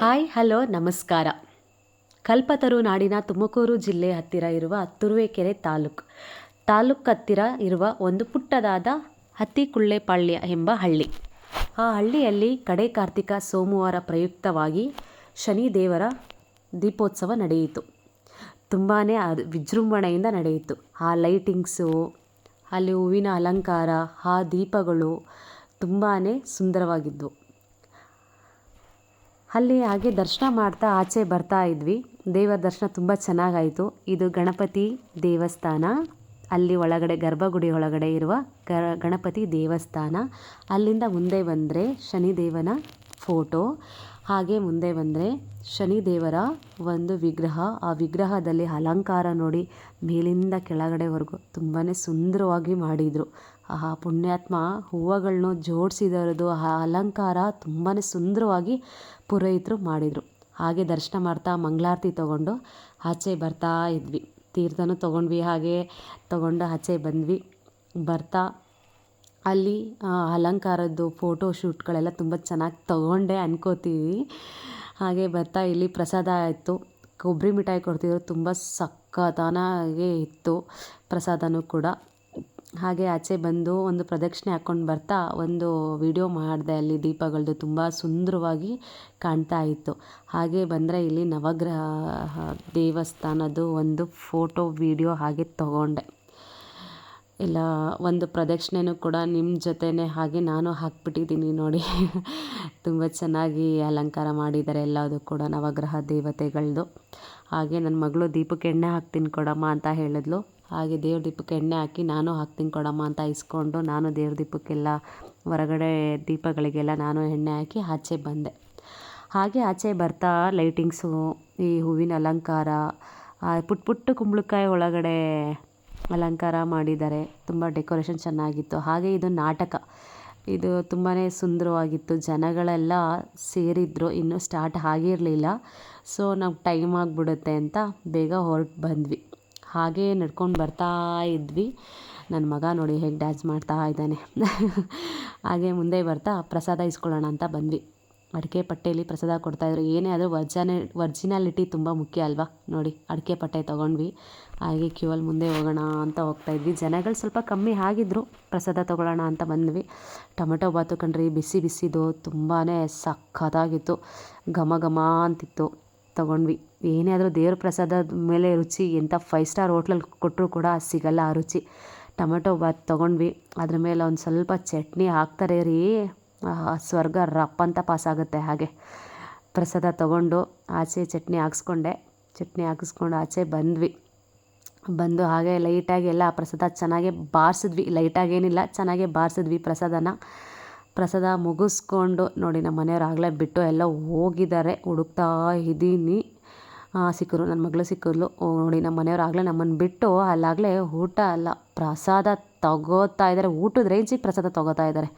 Hi, hello, ನಮಸ್ಕಾರ. ಕಲ್ಪತರು ನಾಡಿನ ತುಮಕೂರು ಜಿಲ್ಲೆ ಹತ್ತಿರ ಇರುವ ತುರುವೇಕೆರೆ ತಾಲೂಕು. ತಾಲೂಕು ಹತ್ತಿರ ಇರುವ ಒಂದು ಪುಟ್ಟದಾದ ಹತ್ತಿಕುಳ್ಳೆಪಾಳ್ಯ ಎಂಬ ಹಳ್ಳಿ. ಆ ಹಳ್ಳಿಯಲ್ಲಿ ಕಡೆ ಕಾರ್ತಿಕ ಸೋಮವಾರ ಪ್ರಯುಕ್ತವಾಗಿ ಶನಿದೇವರ ದೀಪೋತ್ಸವ ನಡೆಯಿತು. ತುಂಬಾ ಅದು ವಿಜೃಂಭಣೆಯಿಂದ ನಡೆಯಿತು. ಆ ಲೈಟಿಂಗ್ಸು, ಅಲ್ಲಿ ಹೂವಿನ ಅಲಂಕಾರ, ಆ ದೀಪಗಳು ತುಂಬಾ ಸುಂದರವಾಗಿದ್ದವು ಅಲ್ಲಿ ಹಾಗೆ ದರ್ಶನ ಮಾಡ್ತಾ ಆಚೆ ಬರ್ತಾ ಇದ್ವಿ. ದೇವರ ದರ್ಶನ ತುಂಬ ಚೆನ್ನಾಗಾಯಿತು. ಇದು ಗಣಪತಿ ದೇವಸ್ಥಾನ. ಅಲ್ಲಿ ಒಳಗಡೆ, ಗರ್ಭಗುಡಿ ಒಳಗಡೆ ಇರುವ ಗ ಗಣಪತಿ ದೇವಸ್ಥಾನ. ಅಲ್ಲಿಂದ ಮುಂದೆ ಬಂದರೆ ಶನಿದೇವನ ಫೋಟೋ ಹಾಗೆ ಮುಂದೆ ಬಂದರೆ ಶನಿದೇವರ ಒಂದು ವಿಗ್ರಹ. ಆ ವಿಗ್ರಹದಲ್ಲಿ ಅಲಂಕಾರ ನೋಡಿ ಮೇಲಿಂದ ಕೆಳಗಡೆವರೆಗೂ ತುಂಬಾ ಸುಂದರವಾಗಿ ಮಾಡಿದರು. ಆ ಪುಣ್ಯಾತ್ಮ ಹೂವುಗಳನ್ನ ಜೋಡಿಸಿದರದು. ಆ ಅಲಂಕಾರ ತುಂಬಾ ಸುಂದರವಾಗಿ ಪುರೋಹಿತರು ಮಾಡಿದರು. ಹಾಗೆ ದರ್ಶನ ಮಾಡ್ತಾ ಮಂಗಳಾರತಿ ತಗೊಂಡು ಆಚೆ ಬರ್ತಾ ಇದ್ವಿ. ತೀರ್ಥನೂ ತೊಗೊಂಡ್ವಿ. ಹಾಗೆ ತೊಗೊಂಡು ಆಚೆ ಬಂದ್ವಿ. ಬರ್ತಾ ಅಲ್ಲಿ ಅಲಂಕಾರದ್ದು ಫೋಟೋ ಶೂಟ್ಗಳೆಲ್ಲ ತುಂಬ ಚೆನ್ನಾಗಿ ತೊಗೊಂಡೆ ಅನ್ಕೋತೀವಿ. ಹಾಗೆ ಬರ್ತಾ ಇಲ್ಲಿ ಪ್ರಸಾದ ಆಯಿತು. ಕೊಬ್ಬರಿ ಮಿಠಾಯಿ ಕೊಡ್ತಿದ್ರು. ತುಂಬ ಸಖತ್ತಾನಾಗೆ ಇತ್ತು ಪ್ರಸಾದನೂ ಕೂಡ. ಹಾಗೆ ಆಚೆ ಬಂದು ಒಂದು ಪ್ರದಕ್ಷಿಣೆ ಹಾಕ್ಕೊಂಡು ಬರ್ತಾ ಒಂದು ವಿಡಿಯೋ ಮಾಡಿದೆ ಅಲ್ಲಿ ದೀಪಗಳದ್ದು ತುಂಬ ಸುಂದರವಾಗಿ ಕಾಣ್ತಾ ಇತ್ತು. ಹಾಗೆ ಬಂದರೆ ಇಲ್ಲಿ ನವಗ್ರಹ ದೇವಸ್ಥಾನದ್ದು ಒಂದು ಫೋಟೋ, ವಿಡಿಯೋ ಹಾಗೆ ತಗೊಂಡೆ. ಇಲ್ಲ, ಒಂದು ಪ್ರದಕ್ಷಿಣೆನೂ ಕೂಡ ನಿಮ್ಮ ಜೊತೆನೇ ಹಾಗೆ ನಾನು ಹಾಕ್ಬಿಟ್ಟಿದ್ದೀನಿ ನೋಡಿ. ತುಂಬ ಚೆನ್ನಾಗಿ ಅಲಂಕಾರ ಮಾಡಿದ್ದಾರೆ ಎಲ್ಲದು ಕೂಡ ನವಗ್ರಹ ದೇವತೆಗಳದ್ದು ಹಾಗೆ ನನ್ನ ಮಗಳು ದೀಪಕ್ಕೆ ಎಣ್ಣೆ ಹಾಕ್ತೀನಿ ಕೊಡಮ್ಮ ಅಂತ ಹೇಳಿದ್ಲು. ಹಾಗೆ ದೇವ್ರ ದೀಪಕ್ಕೆ ಎಣ್ಣೆ ಹಾಕಿ ನಾನು ಹಾಕ್ತೀನಿ ಕೊಡಮ್ಮ ಅಂತ ಇಸ್ಕೊಂಡು ನಾನು ದೇವ್ರ ದೀಪಕ್ಕೆಲ್ಲ ಹೊರಗಡೆ ದೀಪಗಳಿಗೆಲ್ಲ ನಾನು ಎಣ್ಣೆ ಹಾಕಿ ಆಚೆ ಬಂದೆ. ಹಾಗೆ ಆಚೆ ಬರ್ತಾ ಲೈಟಿಂಗ್ಸು, ಈ ಹೂವಿನ ಅಲಂಕಾರ ಪುಟ್ಟ ಪುಟ್ಟ ಕುಂಬಳಕಾಯಿ ಒಳಗಡೆ ಅಲಂಕಾರ ಮಾಡಿದ್ದಾರೆ. ತುಂಬ ಡೆಕೋರೇಷನ್ ಚೆನ್ನಾಗಿತ್ತು. ಹಾಗೆ ಇದು ನಾಟಕ. ಇದು ತುಂಬಾ ಸುಂದರವಾಗಿತ್ತು. ಜನಗಳೆಲ್ಲ ಸೇರಿದ್ರು. ಇನ್ನೂ ಸ್ಟಾರ್ಟ್ ಆಗಿರಲಿಲ್ಲ. ಸೊ, ನಮ್ಗೆ ಟೈಮ್ ಆಗಿಬಿಡುತ್ತೆ ಅಂತ ಬೇಗ ಹೊರಟು ಬಂದ್ವಿ. ಹಾಗೇ ನಡ್ಕೊಂಡು ಬರ್ತಾ ಇದ್ವಿ. ನನ್ನ ಮಗ ನೋಡಿ ಹೇಗೆ ಡ್ಯಾನ್ಸ್ ಮಾಡ್ತಾ ಇದ್ದಾನೆ. ಹಾಗೆ ಮುಂದೆ ಬರ್ತಾ ಪ್ರಸಾದ ಇಸ್ಕೊಳ್ಳೋಣ ಅಂತ ಬಂದ್ವಿ. ಅಡಿಕೆ ಪಟ್ಟೆಯಲ್ಲಿ ಪ್ರಸಾದ ಕೊಡ್ತಾಯಿದ್ರು ಏನೇ ಆದರೂ ವರ್ಜನೆ, ವರ್ಜಿನಾಲಿಟಿ ತುಂಬ ಮುಖ್ಯ ಅಲ್ವಾ? ನೋಡಿ, ಅಡಿಕೆ ಪಟ್ಟೆ ತೊಗೊಂಡ್ವಿ. ಹಾಗೆ ಕ್ಯೂ ಅಲ್ಲಿ ಮುಂದೆ ಹೋಗೋಣ ಅಂತ ಹೋಗ್ತಾಯಿದ್ವಿ ಜನಗಳು ಸ್ವಲ್ಪ ಕಮ್ಮಿ ಆಗಿದ್ರು. ಪ್ರಸಾದ ತೊಗೊಳ್ಳೋಣ ಅಂತ ಬಂದ್ವಿ. ಟೊಮೆಟೊ ಬಾತು ಕಣ್ರಿ ಬಿಸಿ ಬಿಸಿದು ತುಂಬಾ ಸಖತ್ತಾಗಿತ್ತು. ಘಮ ಘಮ ಅಂತಿತ್ತು. ತೊಗೊಂಡ್ವಿ. ಏನೇ ಆದರೂ ದೇವ್ರ ಪ್ರಸಾದದ ಮೇಲೆ ರುಚಿ, ಎಂಥ ಫೈವ್ ಸ್ಟಾರ್ ಹೋಟ್ಲಲ್ಲಿ ಕೊಟ್ಟರು ಕೂಡ ಸಿಗಲ್ಲ ಆ ರುಚಿ. ಟೊಮೆಟೊ ಬಾತ್ ತೊಗೊಂಡ್ವಿ. ಅದ್ರ ಮೇಲೆ ಒಂದು ಸ್ವಲ್ಪ ಚಟ್ನಿ ಹಾಕ್ತಾರೆ ರೀ. ಸ್ವರ್ಗ ರಪ್ಪ ಅಂತ ಪಾಸಾಗುತ್ತೆ ಹಾಗೆ. ಪ್ರಸಾದ ತೊಗೊಂಡು ಆಚೆ ಚಟ್ನಿ ಹಾಕ್ಸ್ಕೊಂಡೆ. ಚಟ್ನಿ ಹಾಕಿಸ್ಕೊಂಡು ಆಚೆ ಬಂದ್ವಿ. ಬಂದು ಹಾಗೆ ಲೈಟಾಗಿ ಎಲ್ಲ ಪ್ರಸಾದ ಚೆನ್ನಾಗೆ ಬಾರಿಸಿದ್ವಿ. ಲೈಟಾಗೇನಿಲ್ಲ ಚೆನ್ನಾಗೆ ಬಾರಿಸಿದ್ವಿ ಪ್ರಸಾದನ. ಪ್ರಸಾದ ಮುಗಿಸ್ಕೊಂಡು ನೋಡಿ ನಮ್ಮ ಮನೆಯವ್ರು ಆಗಲೇ ಬಿಟ್ಟು ಎಲ್ಲ ಹೋಗಿದ್ದಾರೆ, ಹುಡುಕ್ತಾ ಇದ್ದೀನಿ. ಸಿಕ್ಕರು ನನ್ನ ಮಗಳು ಸಿಕ್ಕಿದ್ಲು ನೋಡಿ ನಮ್ಮ ಮನೆಯವ್ರು ಆಗಲೇ ನಮ್ಮನ್ನು ಬಿಟ್ಟು ಅಲ್ಲಾಗಲೇ ಊಟ ಅಲ್ಲ, ಪ್ರಸಾದ ತಗೋತಾ ಇದ್ದಾರೆ. ಊಟದ ರೇಂಜಿಗೆ ಪ್ರಸಾದ ತಗೋತಾ ಇದ್ದಾರೆ.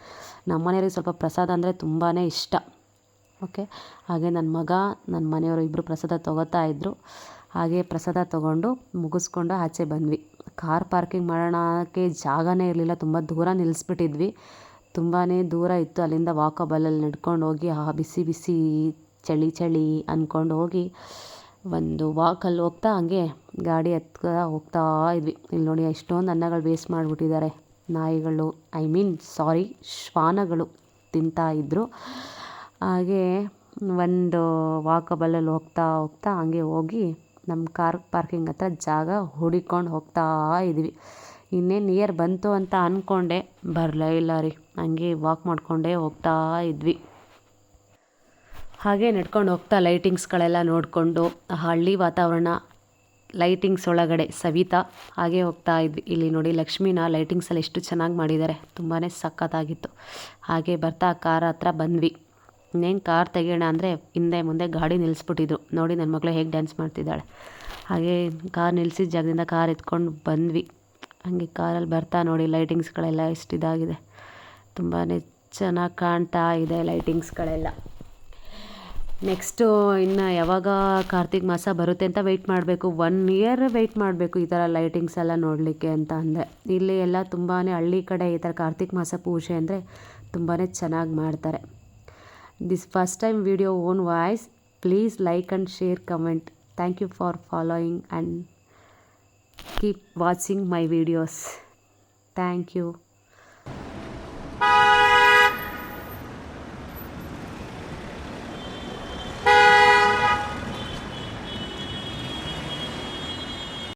ನಮ್ಮ ಮನೆಯವ್ರಿಗೆ ಸ್ವಲ್ಪ ಪ್ರಸಾದ ಅಂದರೆ ತುಂಬಾ ಇಷ್ಟ. ಓಕೆ? ಹಾಗೆ ನನ್ನ ಮಗ ನನ್ನ ಮನೆಯವರು ಇಬ್ಬರು ಪ್ರಸಾದ ತೊಗೋತಾ ಇದ್ದರು ಹಾಗೆ ಪ್ರಸಾದ ತೊಗೊಂಡು ಮುಗಿಸ್ಕೊಂಡು ಆಚೆ ಬಂದ್ವಿ. ಕಾರ್ ಪಾರ್ಕಿಂಗ್ ಮಾಡೋಣಕ್ಕೆ ಜಾಗನೇ ಇರಲಿಲ್ಲ, ತುಂಬ ದೂರ ನಿಲ್ಲಿಸ್ಬಿಟ್ಟಿದ್ವಿ ತುಂಬಾ ದೂರ ಇತ್ತು. ಅಲ್ಲಿಂದ ವಾಕಬಲಲ್ಲಿ ನಡ್ಕೊಂಡು ಹೋಗಿ ಆ ಬಿಸಿ ಬಿಸಿ ಚಳಿ ಚಳಿ ಅಂದ್ಕೊಂಡು ಹೋಗಿ ಒಂದು ವಾಕಲ್ಲಿ ಹೋಗ್ತಾ, ಹಂಗೆ ಗಾಡಿ ಹತ್ತಾ ಹೋಗ್ತಾ ಇದ್ವಿ. ಇಲ್ಲಿ ನೋಡಿ ಎಷ್ಟೊಂದು ಅನ್ನಗಳು ವೇಸ್ಟ್ ಮಾಡಿಬಿಟ್ಟಿದ್ದಾರೆ. ನಾಯಿಗಳು ಐ ಮೀನ್ ಸಾರಿ ಶ್ವಾನಗಳು ತಿಂತಾ ಇದ್ದರು ಹಾಗೆ ಒಂದು ವಾಕಬಲಲ್ಲಿ ಹೋಗ್ತಾ ಹೋಗ್ತಾ ಹಂಗೆ ಹೋಗಿ ನಮ್ಮ ಕಾರ್ ಪಾರ್ಕಿಂಗ್ ಹತ್ರ ಜಾಗ ಹುಡಿಕೊಂಡು ಹೋಗ್ತಾ ಇದ್ವಿ. ಇನ್ನೇನು ನಿಯರ್ ಬಂತು ಅಂತ ಅಂದ್ಕೊಂಡೆ ಬರಲೇ ಇಲ್ಲ ರೀ. ಹಂಗೆ ವಾಕ್ ಮಾಡಿಕೊಂಡೇ ಹೋಗ್ತಾ ಇದ್ವಿ. ಹಾಗೆ ನಡ್ಕೊಂಡು ಹೋಗ್ತಾ ಲೈಟಿಂಗ್ಸ್ಗಳೆಲ್ಲ ನೋಡಿಕೊಂಡು, ಹಳ್ಳಿ ವಾತಾವರಣ ಲೈಟಿಂಗ್ಸ್ ಒಳಗಡೆ ಸವಿತಾ ಹಾಗೆ ಹೋಗ್ತಾ ಇದ್ವಿ. ಇಲ್ಲಿ ನೋಡಿ ಲಕ್ಷ್ಮಿನ ಲೈಟಿಂಗ್ಸಲ್ಲಿ ಎಷ್ಟು ಚೆನ್ನಾಗಿ ಮಾಡಿದ್ದಾರೆ. ತುಂಬಾ ಸಖತ್ತಾಗಿತ್ತು. ಹಾಗೆ ಬರ್ತಾ ಕಾರ್ ಹತ್ರ ಬಂದ್ವಿ. ಇನ್ನೇನು ಕಾರ್ ತೆಗಿಯೋಣ ಅಂದರೆ ಹಿಂದೆ ಮುಂದೆ ಗಾಡಿ ನಿಲ್ಲಿಸ್ಬಿಟ್ಟಿದ್ರು ನೋಡಿ ನನ್ನ ಮಗಳು ಹೇಗೆ ಡ್ಯಾನ್ಸ್ ಮಾಡ್ತಿದ್ದಾಳೆ. ಹಾಗೆ ಕಾರ್ ನಿಲ್ಲಿಸಿದ ಜಾಗದಿಂದ ಕಾರ್ ಎತ್ಕೊಂಡು ಬಂದ್ವಿ. ಹಾಗೆ ಕಾರಲ್ಲಿ ಬರ್ತಾ ನೋಡಿ ಲೈಟಿಂಗ್ಸ್ಗಳೆಲ್ಲ ಎಷ್ಟು ಇದಾಗಿದೆ. ತುಂಬಾ ಚೆನ್ನಾಗಿ ಕಾಣ್ತಾ ಇದೆ ಲೈಟಿಂಗ್ಸ್ಗಳೆಲ್ಲ ನೆಕ್ಸ್ಟು ಇನ್ನು ಯಾವಾಗ ಕಾರ್ತಿಕ್ ಮಾಸ ಬರುತ್ತೆ ಅಂತ ವೆಯ್ಟ್ ಮಾಡಬೇಕು. ಒನ್ ಇಯರ್ ವೆಯ್ಟ್ ಮಾಡಬೇಕು ಈ ಥರ ಲೈಟಿಂಗ್ಸ್ ಎಲ್ಲ ನೋಡಲಿಕ್ಕೆ ಅಂತ ಅಂದೆ. ಇಲ್ಲಿ ಎಲ್ಲ ತುಂಬಾ ಹಳ್ಳಿ ಕಡೆ ಈ ಥರ ಕಾರ್ತಿಕ್ ಮಾಸ ಪೂಜೆ ಅಂದರೆ ತುಂಬಾ ಚೆನ್ನಾಗಿ ಮಾಡ್ತಾರೆ. This first time video own voice please like and share comment thank you for following and keep watching my videos thank you